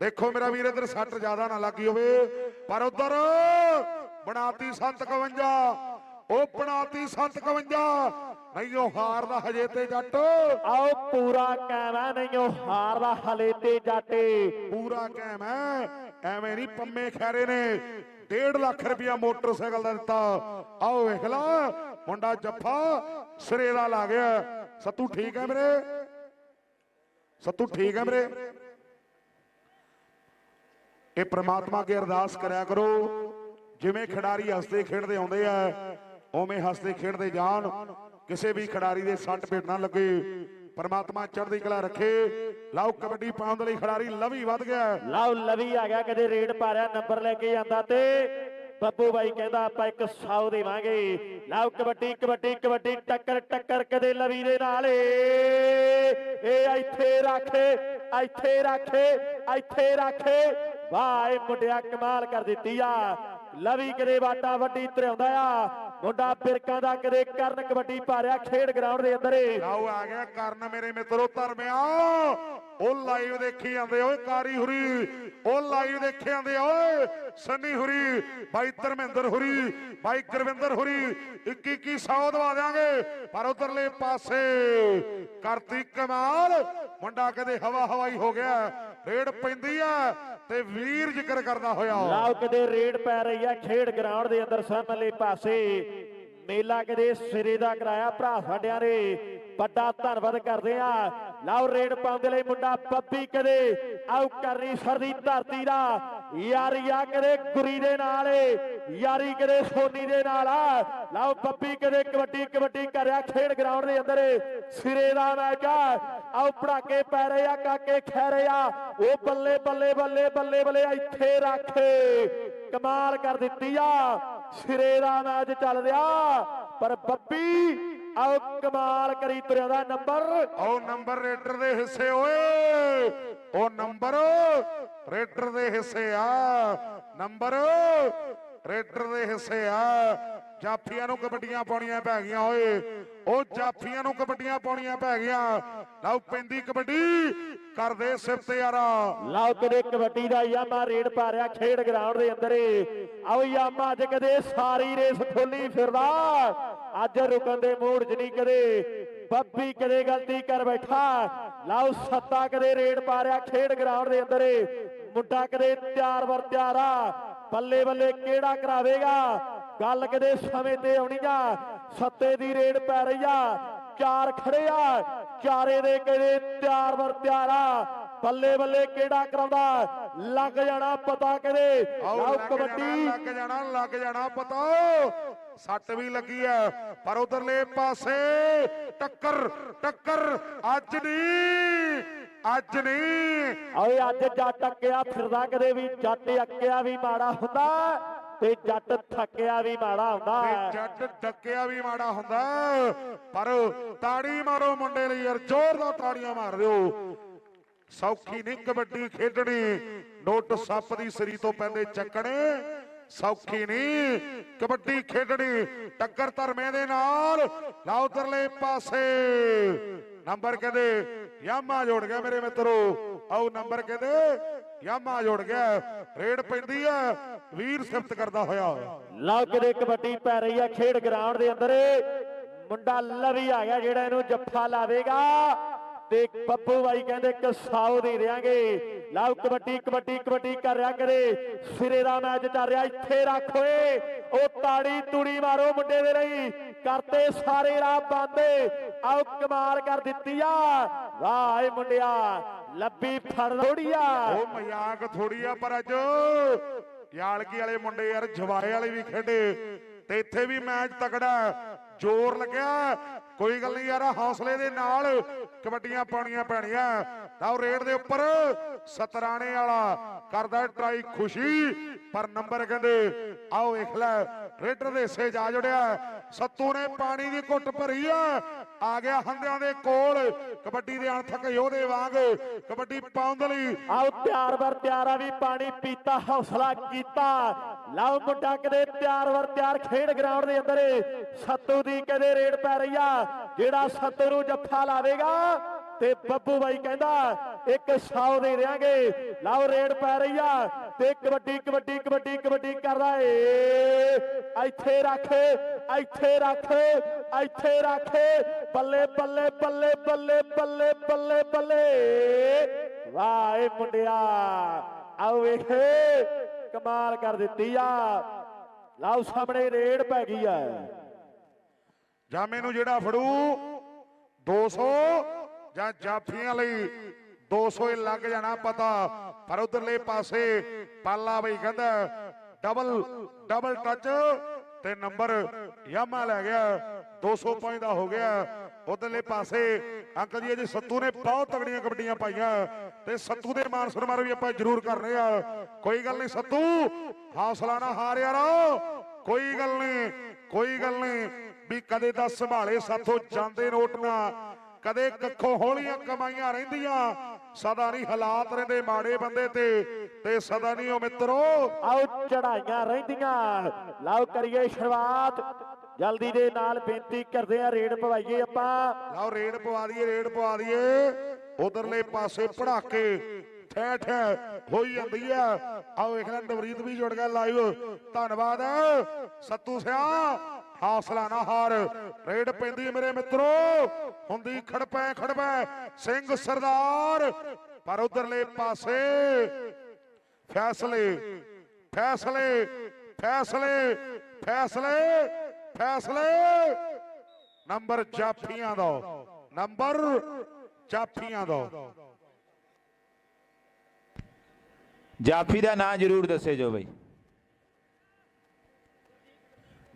ਦੇਖੋ ਮੇਰਾ ਵੀਰ ਇਧਰ ਸੱਟ ਜ਼ਿਆਦਾ ਨਾ ਲੱਗੀ ਹੋਵੇ। ਪਰ ਉਧਰ ਬਣਾਤੀ 751 ਉਹ ਬਣਾਤੀ 751 ਨਹੀਂ ਉਹ ਹਾਰਦਾ ਹਜੇ ਤੇ ਜੱਟ। ਆਓ ਪੂਰਾ ਕਾਇਮ ਨਹੀਂ ਉਹ ਹਾਰਦਾ ਹਲੇ ਤੇ ਜਾਟੇ ਪੂਰਾ ਕਾਇਮ ਹੈ। ਐਵੇਂ ਨਹੀਂ ਪੰਮੇ ਖੈਰੇ ਨੇ। 1.5 ਲੱਖ ਰੁਪਇਆ ਮੋਟਰਸਾਈਕਲ ਦਾ ਦਿੱਤਾ। ਆਓ ਵੇਖ ਲਾ। ਮੁੰਡਾ ਜੱਫਾ ਸਿਰੇ ਦਾ ਲਾ ਗਿਆ। ਸੱਤੂ ਠੀਕ ਹੈ ਵੀਰੇ ਸੱਤੂ ਠੀਕ ਹੈ ਵੀਰੇ ਇਹ ਪ੍ਰਮਾਤਮਾ ਅੱਗੇ ਅਰਦਾਸ ਕਰਿਆ ਕਰੋ। ਜਿਵੇਂ ਖਿਡਾਰੀ ਹੱਸਦੇ ਖੇਡਦੇ ਆਉਂਦੇ ਆ, ਉਵੇਂ ਹੱਸਦੇ ਖੇਡਦੇ ਜਾਣ। ਕਿਸੇ ਵੀ ਖਿਡਾਰੀ ਦੇ ਸੱਟ ਪੇਟ ਨਾ ਲੱਗੇ। ਪ੍ਰਮਾਤਮਾ ਚੜ੍ਹਦੀ ਕਲਾ ਰੱਖੇ। ਲਾਓ ਕਬੱਡੀ ਪਾਉਣ ਦੇ ਲਈ ਖਿਡਾਰੀ ਲਵੀ ਵੱਧ ਗਿਆ। ਲਓ ਲਵੀ ਆ ਗਿਆ, ਕਦੇ ਰੇਡ ਪਾ ਨੰਬਰ ਲੈ ਕੇ ਜਾਂਦਾ ਤੇ ਬੱਬੂ ਬਾਈ ਕਹਿੰਦਾ ਆਪਾਂ ਇੱਕ 100 ਦੇਵਾਂਗੇ। ਲਓ ਕਬੱਡੀ ਕਬੱਡੀ ਕਬੱਡੀ, ਟੱਕਰ ਟੱਕਰ ਕਦੇ ਲਵੀ ਦੇ ਨਾਲ ਏ। ਇਹ ਇੱਥੇ ਰੱਖੇ ਇੱਥੇ ਰੱਖੇ ਇੱਥੇ ਰੱਖੇ। ਵਾਹ ਇਹ ਮੁੰਡਿਆ, ਕਮਾਲ ਕਰ ਦਿੱਤੀ ਆ। ਲਵੀ ਕਦੇ ਵਾਟਾ ਵੱਡੀ ਤਰਿਆਉਂਦਾ ਆ। ਮੁੰਡਾ ਫਿਰਕਾਂ ਦਾ ਕਦੇ ਕਰਨ ਕਬੱਡੀ ਪਾ ਰਿਆ ਖੇਡ ਗਰਾਊਂਡ ਦੇ ਅੰਦਰ ਏ। ਆ ਗਿਆ ਕਰਨ ਮੇਰੇ ਮਿੱਤਰੋ ਧਰਮਿਆ ਉਹ ਲਾਈਵ ਦੇਖੀ ਜਾਂਦੇ ਓਏ ਕਾਰੀ ਹੁਰੀ। ਉਹ ਲਾਈਵ ਦੇਖੇ ਜਾਂਦੇ ਓਏ ਸੰਨੀ ਹੁਰੀ। ਬਾਈ ਧਰਮਿੰਦਰ ਹੁਰੀ, ਬਾਈ ਗੁਰਵਿੰਦਰ ਹੁਰੀ। 21 2100 ਦਵਾ ਦਿਆਂਗੇ। ਪਰ ਉਧਰਲੇ ਪਾਸੇ ਕਰਤੀ ਕਮਾਲ। ਮੁੰਡਾ ਕਦੇ ਹਵਾ ਹਵਾਈ ਹੋ ਗਿਆ। ਰੇਡ ਪੈਂਦੀ ਆ ਤੇ ਵੀਰ ਜ਼ਿਕਰ ਕਰਦਾ ਹੋਇਆ। ਲਾਓ ਕਦੇ ਰੇਡ ਪੈ ਰਹੀ ਆ, ਖੇਡ ਗਰਾਊਂਡ ਦੇ ਅੰਦਰ ਸਾਹਮਣੇ ਪਾਸੇ। ਮੇਲਾ ਕਦੇ ਸਿਰੇ ਦਾ ਕਰਾਇਆ, ਭਰਾ ਸਾਡਿਆਂ ਨੇ। ਵੱਡਾ ਧੰਨਵਾਦ ਕਰਦੇ ਆ। ਲਾਓ, ਰੇਡ ਪਾਉਣ ਲਈ ਮੁੰਡਾ ਪੱਪੀ ਕਦੇ ਆਉ ਕਰਨੀ ਸਰਦੀ ਧਰਤੀ ਦਾ। ਯਾਰੀ ਆ ਕਦੇ ਗੁਰੀ ਦੇ ਨਾਲ ਯਾਰੀ ਕਦੇ ਸੋਨੀ ਦੇ ਨਾਲ ਆ। ਲਾਓ, ਪੱਪੀ ਕਦੇ ਕਬੱਡੀ ਕਬੱਡੀ ਕਰਿਆ ਖੇਡ ਗਰਾਊਂਡ ਦੇ ਅੰਦਰ ਸਿਰੇ ਦਾ ਮੈਚ ਆ ਆਓ ਪੜਾਕੇ ਪੈ ਰਹੇ ਆ, ਕਾਕੇ ਖੈਰੇ ਆ। ਉਹ ਬੱਲੇ ਬੱਲੇ ਬੱਲੇ ਬੱਲੇ ਬੱਲੇ ਇੱਥੇ ਰੱਖ। ਕਮਾਲ ਕਰ ਦਿੱਤੀ ਆ। ਸਿਰੇ ਦਾ ਮੈਚ ਚੱਲ ਰਿਹਾ। ਪਰ ਬੱਬੀ, ਆਓ ਕਮਾਲ ਕਰੀ ਤੁਰਿਆ ਦਾ ਨੰਬਰ। ਆਓ ਨੰਬਰ ਰੇਡਰ ਦੇ ਹਿੱਸੇ ਓਏ। ਉਹ ਨੰਬਰ ਰੇਡਰ ਦੇ ਹਿੱਸੇ ਆ। ਨੰਬਰ ਰੇਡਰ ਦੇ ਹਿੱਸੇ ਆ। ਜਾਫੀਆਂ ਨੂੰ ਕਬੱਡੀਆਂ ਪਾਉਣੀਆਂ ਪੈ ਗਈਆਂ ਓਏ। ਉਹ ਜਾਫੀਆਂ ਨੂੰ ਕਬੱਡੀਆਂ ਪਾਉਣੀਆਂ ਪੈ ਗਈਆਂ। ਲਓ ਪੈਂਦੀ ਕਬੱਡੀ, ਕਰਦੇ ਸਿਫਤ ਯਾਰਾ। ਲਾਓ ਕਦੇ ਕਬੱਡੀ ਦਾ ਯਾਮਾ ਰੇਡ ਪਾ ਰਿਹਾ ਖੇਡ ਗਰਾਊਂਡ ਦੇ ਅੰਦਰ ਆਓ ਯਾਮਾ ਅੱਜ ਕਦੇ ਸਾਰੀ ਰੇਸ ਖੋਲੀ ਫਿਰਦਾ। ਅੱਜ ਰੁਕਣ ਦੇ ਮੂਡ 'ਚ ਨਹੀਂ ਕਦੇ। ਬੱਬੀ ਕਦੇ ਗਲਤੀ ਕਰ ਬੈਠਾ। ਲਾਓ ਸੱਤਾ ਕਦੇ ਰੇਡ ਪਾ ਰਿਹਾ ਖੇਡ ਗਰਾਊਂਡ ਦੇ ਅੰਦਰ ਮੁੰਡਾ ਕਦੇ ਤਿਆਰ ਵਰ ਤਿਆਰ ਆ। ਬੱਲੇ ਬੱਲੇ ਕਿਹੜਾ ਕਰਾਵੇਗਾ? ਗੱਲ ਕਦੇ ਸਮੇਂ ਤੇ ਆਉਣੀ ਆ। ਸੱਤੇ ਦੀ ਰੇਡ ਪੈ ਰਹੀ ਆ। ਚਾਰ ਖੜੇ ਆ। ਚਾਰੇ ਦੇ ਕਦੇ ਤਿਆਰ ਵਰ ਤਿਆਰ ਬੱਲੇ ਬੱਲੇ ਕਿਹੜਾ ਕਰਾਉਂਦਾ? ਲੱਗ ਜਾਣਾ ਪਤਾ ਆਓ ਲਾਓ ਕਬੱਡੀ। ਲੱਗ ਜਾਣਾ ਲੱਗ ਜਾਣਾ ਪਤਾ। ਸੱਟ ਵੀ ਲੱਗੀ ਐ ਪਰ ਉਧਰਲੇ ਪਾਸੇ ਟੱਕਰ ਟੱਕਰ ਅੱਜ ਨਹੀਂ ਅੱਜ ਨਹੀਂ ਓਏ ਅੱਜ ਜੱਟ ਅੱਕਿਆ ਫਿਰਦਾ ਕਦੇ ਵੀ ਜੱਟ ਅੱਕਿਆ ਵੀ ਮਾੜਾ ਹੁੰਦਾ। ਤੇ ਜੱਟ ਥੱਕਿਆ ਵੀ ਮਾੜਾ ਹੁੰਦਾ ਤੇ ਜੱਟ ਡੱਕਿਆ ਵੀ ਮਾੜਾ ਹੁੰਦਾ ਪਰ ਤਾੜੀ ਮਾਰੋ ਮੁੰਡੇ ਲਈ ਯਾਰ ਜ਼ੋਰਦਾਰ ਤਾੜੀਆਂ ਮਾਰ ਦਿਓ। ਸੌਖੀ ਨਹੀਂ ਕਬੱਡੀ ਖੇਡਣੀ। ਨੋਟ ਸੱਪ ਦੀ ਸਰੀ ਤੋਂ ਪੈਂਦੇ ਚੱਕਣੇ। ਸੌਖੀ ਨਹੀਂ ਕਬੱਡੀ ਖੇਡਣੀ। ਟੱਕਰ ਧਰਮੇ ਦੇ ਨਾਲ ਲਾ ਉਧਰਲੇ ਪਾਸੇ। ਨੰਬਰ ਕਹਿੰਦੇ ਯਾਮਾ ਜੋੜ ਗਿਆ ਮੇਰੇ ਮਿੱਤਰੋ। ਆਓ ਨੰਬਰ ਕਹਿੰਦੇ ਯਾਮਾ ਜੋੜ ਗਿਆ ਰੇਡ ਪੈਂਦੀ ਆ ਵੀਰ ਸਿਫਤ ਕਰਦਾ ਹੋਇਆ। ਲਓ ਕਿਤੇ ਕਬੱਡੀ ਪੈ ਰਹੀ ਆ ਖੇਡ ਗਰਾਊਂਡ ਦੇ ਅੰਦਰ। ਮੁੰਡਾ ਲਵੀ ਆ ਗਿਆ ਜਿਹੜਾ ਇਹਨੂੰ ਜੱਫਾ ਲਾਵੇਗਾ। ਤੇ ਬੱਬੂ ਬਾਈ ਕਹਿੰਦੇ ਕਿ 100 ਦੇ ਦੇਾਂਗੇ ਲਓ ਕਬੱਡੀ ਕਬੱਡੀ ਕਬੱਡੀ ਕਰ ਰਿਹਾ ਕਰੇ। ਸਿਰੇ ਦਾ ਮੈਚ ਚੱਲ ਰਿਹਾ। ਇੱਥੇ ਰੱਖ ਓਏ। ਉਹ ਤਾੜੀ ਤੂੜੀ ਮਾਰੋ ਮੁੰਡੇ ਦੇ ਲਈ। ਕਰਤੇ ਸਾਰੇ ਰਾਹ ਬੰਦ। ਆਓ ਕਮਾਲ ਕਰ ਦਿੱਤੀ ਆ। ਵਾਹ ਏ ਮੁੰਡਿਆ। ਲੱਭੀ ਫੜ ਲੋੜੀਆ ਉਹ ਮਜ਼ਾਕ ਥੋੜੀ ਆ ਪਰ ਅੱਜ ਯਾਲਕੀ ਵਾਲੇ ਮੁੰਡੇ ਯਾਰ ਜਵਾਏ ਵਾਲੇ ਵੀ ਖੇਡੇ ਤੇ ਇੱਥੇ ਵੀ ਮੈਚ ਤਕੜਾ ਜ਼ੋਰ ਲੱਗਿਆ। ਕੋਈ ਗੱਲ ਨਹੀਂ ਯਾਰ ਹੌਸਲੇ ਦੇ ਨਾਲ ਕਬੱਡੀਆਂ ਪਾਉਣੀਆਂ ਪੈਣੀਆਂ। ਤਾਂ ਰੇਡ ਦੇ ਉੱਪਰ ਸਤਰਾਣੇ ਵਾਲਾ ਕਰਦਾ ਟਰਾਈ ਖੁਸ਼ੀ, ਪਰ ਨੰਬਰ ਕਹਿੰਦੇ, ਆਓ ਵੇਖ ਲੈ, ਰੇਡਰ ਦੇ ਹਿੱਸੇ ਜਾ ਜੁੜਿਆ ਸੱਤੂ ਨੇ ਪਾਣੀ ਦੀ ਘੁੱਟ ਭਰੀ ਆ ਆ ਗਿਆ ਹੰਦਿਆਂ ਦੇ ਕੋਲ। ਕਬੱਡੀ ਦੇ ਅਣਥਕ ਯੋਧੇ ਵਾਂਗ ਕਬੱਡੀ ਪਾਉਣ ਲਈ ਆਓ ਤਿਆਰ ਵਰ ਤਿਆਰ ਵੀ ਪਾਣੀ ਪੀਤਾ, ਹੌਸਲਾ ਕੀਤਾ। ਲਓ ਮੁੰਡਾ ਕਦੇ ਪਿਆਰ ਵਰ ਪਿਆਰ ਖੇਡ ਗਰਾਊਂਡ ਦੇ ਅੰਦਰ। ਸੱਤੂ ਦੀ ਕਦੇ ਰੇਡ ਪੈ ਰਹੀ ਆ, ਜਿਹੜਾ ਸੱਤੂ ਨੂੰ ਜੱਫਾ ਲਾਵੇਗਾ ਤੇ ਬੱਬੂ ਬਾਈ ਕਹਿੰਦਾ, ਇੱਕ 100 ਦੇ ਦਿਆਂਗੇ। ਲਾਓ, ਰੇਡ ਪੈ ਰਹੀ ਆ। ਤੇ ਕਬੱਡੀ ਕਬੱਡੀ ਕਬੱਡੀ ਕਬੱਡੀ ਕਰਦਾ ਏ। ਇੱਥੇ ਰੱਖ ਇੱਥੇ ਰੱਖ ਇੱਥੇ ਰੱਖ। ਬੱਲੇ ਬੱਲੇ ਬੱਲੇ ਬੱਲੇ ਬੱਲੇ ਬੱਲੇ ਬੱਲੇ। ਵਾਹ ਏ ਮੁੰਡਿਆ। ਆਓ ਵੇਖੇ, ਕਮਾਲ ਕਰ ਦਿੱਤੀ ਆ। ਲਾਓ, ਸਾਹਮਣੇ ਰੇਡ ਪੈ ਗਈ ਆ। ਜਾਮੇ ਨੂੰ ਜਿਹੜਾ ਫੜੂ 200 ਜਾਂ ਜਾਫੀਆਂ ਲਈ 200 ਹੀ ਲੱਗ ਜਾਣਾ ਪਤਾ, ਪਰ ਉਧਰਲੇ ਪਾਸੇ ਪਾਲਾ ਬਈ ਕਹਿੰਦਾ ਡਬਲ ਡਬਲ ਟੱਚ ਤੇ ਨੰਬਰ ਯਾਮਾ ਲੈ ਗਿਆ 200 ਪੁਆਇੰਟ ਦਾ ਹੋ ਗਿਆ। ਉਧਰਲੇ ਪਾਸੇ ਅੰਕਲ ਜੀ ਜੀ ਸੱਤੂ ਨੇ ਬਹੁਤ ਤਗੜੀਆਂ ਕਬੱਡੀਆਂ ਪਾਈਆਂ ਤੇ ਸੱਤੂ ਦੇ ਮਾਨ ਸਨਮਾਨ ਵੀ ਆਪਾਂ ਜ਼ਰੂਰ ਕਰਨੇ ਆ। ਕੋਈ ਗੱਲ ਨਹੀਂ ਸੱਤੂ, ਹੌਸਲਾ ਨਾ ਹਾਰ ਯਾਰੋ। ਕੋਈ ਗੱਲ ਨਹੀਂ, ਕੋਈ ਗੱਲ ਨਹੀਂ ਵੀ ਕਦੇ ਤਾਂ ਸੰਭਾਲੇ ਸਾਥੋਂ ਜਾਂਦੇ ਨੋਟ ਨਾ। ਕਦੇ ਕੱਖੋਂ ਹੌਲੀਆਂ ਕਮਾਈਆਂ ਰਹਿੰਦੀਆਂ। ਸਦਾ ਨਹੀਂ ਹਾਲਾਤ ਰਹਿੰਦੇ ਮਾੜੇ ਬੰਦੇ ਤੇ ਤੇ ਸਦਾ ਨਹੀਂ ਉਹ ਮਿੱਤਰੋ। ਆਓ ਚੜਾਈਆਂ ਰਹਿੰਦੀਆਂ। ਲਓ ਕਰੀਏ ਸ਼ੁਰੂਆਤ। ਜਲਦੀ ਦੇ ਨਾਲ ਬੇਨਤੀ ਕਰਦੇ ਆ ਰੇਡ ਪਵਾਈਏ ਆਪਾਂ। ਲਓ ਰੇਡ ਪਵਾ ਦਈਏ ਰੇਡ ਪਵਾ ਦਈਏ। ਉਧਰਲੇ ਪਾਸੇ ਪੜਾਕੇ ਠੈ ਠੈ ਹੋਈ ਜਾਂਦੀ ਆ। ਆਓ ਵੇਖ ਲੈ ਨਵਰੀਤ ਵੀ ਜੁੜ ਗਿਆ ਲਾਈਵ ਧੰਨਵਾਦ। ਸੱਤੂ ਸਿਆ ਹੌਸਲਾ ਨਾ ਹਾਰ। ਰੇਡ ਪੈਂਦੀ ਮੇਰੇ ਮਿੱਤਰੋ। ਹੁੰਦੀ ਖੜਪੈ ਖੜਪੈ। ਸਿੰਘ ਸਰਦਾਰ। ਪਰ ਉਧਰਲੇ ਪਾਸੇ ਫੈਸਲੇ ਫੈਸਲੇ ਫੈਸਲੇ ਫੈਸਲੇ ਫੈਸਲੇ। ਨੰਬਰ ਜਾਫੀਆਂ ਦਾ। ਨੰਬਰ ਜਾਫੀਆਂ ਦਾ। ਜਾਫੀ ਦਾ ਨਾਂ ਜ਼ਰੂਰ ਦੱਸੇ ਜੋ ਬਈ।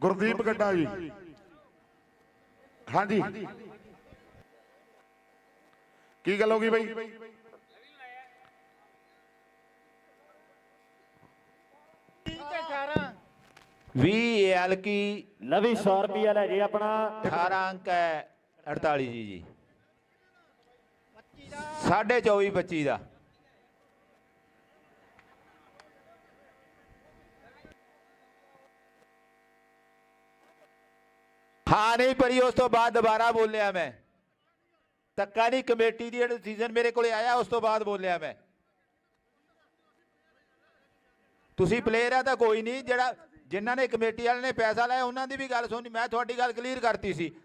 ਗੁਰਦੀਪ ਗੱਡਾ ਜੀ। ਹਾਂਜੀ। ਕੀ ਗੱਲ ਹੋ ਗਈ ਬਈ? ਵੀਹ ਐਲ ਕੀ ਲਵੀ 100 ਰੁਪਿਆ ਲੈ ਜੇ ਆਪਣਾ। 18 ਅੰਕ ਹੈ 48 ਜੀ ਜੀ। ਸਾਢੇ 24 25 ਦਾ। ਹਾਂ, ਨਹੀਂ ਭਰੀ, ਉਸ ਤੋਂ ਬਾਅਦ ਦੁਬਾਰਾ ਬੋਲਿਆ ਮੈਂ। ਤੱਕਾ ਨਹੀਂ, ਕਮੇਟੀ ਦੀ ਡਿਸੀਜਨ ਮੇਰੇ ਕੋਲੇ ਆਇਆ, ਉਸ ਤੋਂ ਬਾਅਦ ਬੋਲਿਆ ਮੈਂ। ਤੁਸੀਂ ਪਲੇਅਰ ਆ ਤਾਂ ਕੋਈ ਨਹੀਂ, ਜਿਹੜਾ ਜਿਨ੍ਹਾਂ ਨੇ ਕਮੇਟੀ ਵਾਲਿਆਂ ਨੇ ਪੈਸਾ ਲਾਇਆ, ਉਹਨਾਂ ਦੀ ਵੀ ਗੱਲ ਸੁਣੀ ਮੈਂ ਤੁਹਾਡੀ ਗੱਲ ਕਲੀਅਰ ਕਰਤੀ ਸੀ।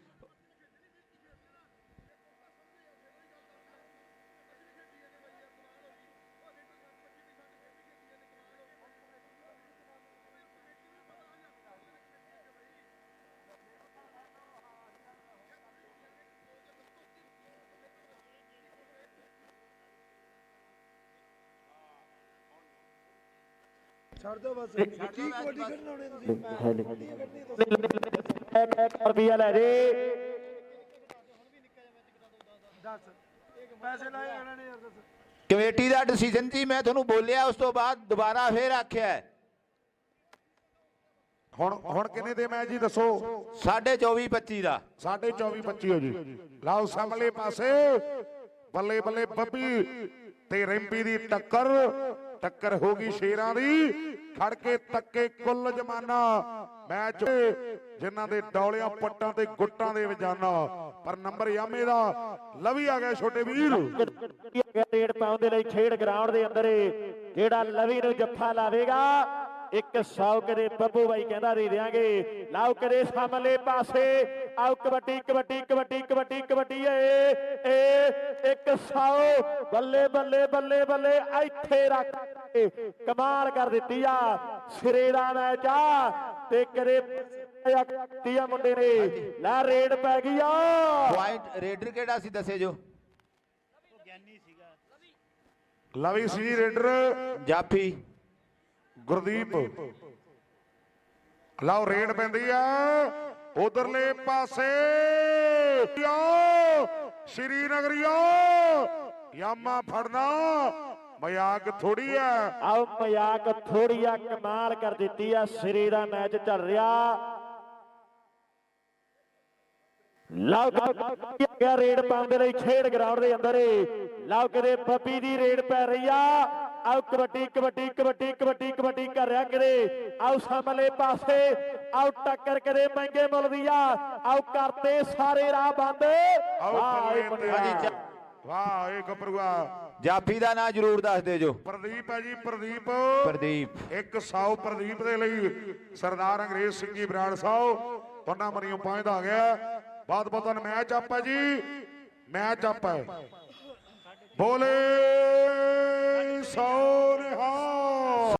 ਰੁਪਿਆ ਲੈ ਜੇ ਕਮੇਟੀ ਦਾ ਡਿਸੀਜਨ ਸੀ ਮੈਂ ਤੁਹਾਨੂੰ ਬੋਲਿਆ ਉਸ ਤੋਂ ਬਾਅਦ ਦੁਬਾਰਾ ਫੇਰ ਆਖਿਆ। ਹੁਣ ਹੁਣ ਕਿੰਨੇ ਦੇ ਮੈਚ ਜੀ ਦੱਸੋ? ਸਾਢੇ 24 25 ਦਾ। ਸਾਢੇ 24 25 ਹੋ ਜੀ। ਲਾਓ ਸਾਹਮਣੇ ਪਾਸੇ। ਬੱਲੇ ਬੱਲੇ ਬੱਬੀ ਤੇ ਰਿੰਪੀ ਦੀ ਟੱਕਰ। ਟੱਕਰ ਹੋ ਗਈ ਸ਼ੇਰਾਂ ਦੀ। ਖੜ ਕੇ ਤੱਕੇ ਕੁੱਲ ਜਮਾਨਾ। ਮੈਚ ਜਿਨ੍ਹਾਂ ਦੇ ਡੌਲਿਆਂ, ਪੱਟਾਂ ਤੇ ਗੁੱਟਾਂ ਦੇ ਵਜਾਨਾ। ਪਰ ਨੰਬਰ ਯਾਮੇ ਦਾ ਲਵੀ ਆ ਗਿਆ ਛੋਟੇ ਵੀਰ। ਰੇਡ ਪਾਉਣ ਦੇ ਲਈ ਖੇਡ ਗਰਾਊਂਡ ਦੇ ਅੰਦਰ ਏ। ਜਿਹੜਾ ਲਵੀ ਨੂੰ ਜੱਫਾ ਲਾਵੇਗਾ। ਇੱਕ 100 ਕਰੇ ਬੱਬੂ ਬਾਈ ਕਹਿੰਦਾ ਦੇ ਦਿਆਂਗੇ। ਲਾਓ ਕਰੇ ਸਾਹਮਣੇ ਪਾਸੇ। ਆਓ ਕਬੱਡੀ ਕਬੱਡੀ ਕਬੱਡੀ ਕਬੱਡੀ ਕਬੱਡੀ ਏ ਏ ਇੱਕ 100 ਬੱਲੇ ਬੱਲੇ ਬੱਲੇ ਬੱਲੇ ਇੱਥੇ ਰੱਖ ਕੇ ਕਮਾਲ ਕਰ ਦਿੱਤੀ ਆ। ਸਿਰੇ ਦਾ ਮੈਚ ਆ ਤੇ ਕਰੇ ਤੀਆ ਮੁੰਡੇ ਨੇ। ਲੈ ਰੇਡ ਪੈ ਗਈ ਆ। ਪੁਆਇੰਟ ਰੇਡਰ ਕਿਹੜਾ ਸੀ ਦੱਸੇ ਜੋ? ਲਵੀ ਸੀ ਰੇਡਰ। ਜਾਫੀ। ਗੁਰਦੀਪ। ਲਓ ਰੇਡ ਪੈਂਦੀ ਆ। ਉਧਰਲੇ ਪਾਸੇ। ਆਓ ਸ਼੍ਰੀਨਗਰੀਓ। ਯਾਮਾ ਫੜਨਾ। ਮਜ਼ਾਕ ਥੋੜੀ ਆ। ਆਓ ਮਜ਼ਾਕ ਥੋੜੀ ਆ, ਕਮਾਲ ਕਰ ਦਿੱਤੀ ਆ। ਸ੍ਰੀ ਦਾ ਮੈਚ ਚੱਲ ਰਿਹਾ। ਲਓ ਗਿਆ, ਰੇਡ ਪਾਉਣ ਦੇ ਲਈ ਖੇਡ ਗਰਾਊਂਡ ਦੇ ਅੰਦਰ ਏ ਲਓ ਕਿਤੇ ਬੱਬੀ ਦੀ ਰੇਡ ਪੈ ਰਹੀ ਆ। ਆਓ ਕਬੱਡੀ ਕਬੱਡੀ ਕਬੱਡੀ ਕਬੱਡੀ ਕਬੱਡੀ ਕਰ ਰਿਹਾ ਕਿਤੇ। ਆਓ ਸਾਹਮਣੇ ਪਾਸੇ ਆਓ ਟੱਕਰ ਕਰੇ ਮਹਿੰਗੇ ਮੁੱਲ ਦੀ ਆ। ਆਓ ਕਰਤੇ ਸਾਰੇ ਰਾਹ ਬੰਦ। ਆਓ ਵਾਹ ਇਹ ਗੱਭਰੂਆ। ਜਾਫੀ ਦਾ ਨਾਂ ਜ਼ਰੂਰ ਦੱਸ ਦਿਓ ਜੋ। ਪ੍ਰਦੀਪ ਹੈ ਜੀ ਪ੍ਰਦੀਪ। ਪ੍ਰਦੀਪ। ਇੱਕ ਸੌ ਪ੍ਰਦੀਪ ਦੇ ਲਈ ਸਰਦਾਰ ਅੰਗਰੇਜ਼ ਸਿੰਘ ਜੀ ਬਰਾੜ ਸਾਹਿਬ ਉਹਨਾਂ ਮਰੀਓ ਪਹੁੰਚਦਾ ਆ ਗਿਆ। ਬਹੁਤ ਬਹੁਤ ਮੈਚ ਅਪ ਹੈ ਜੀ। ਮੈਚ ਹੈ। ਬੋਲੇ ਸੌ ਰਿਹਾ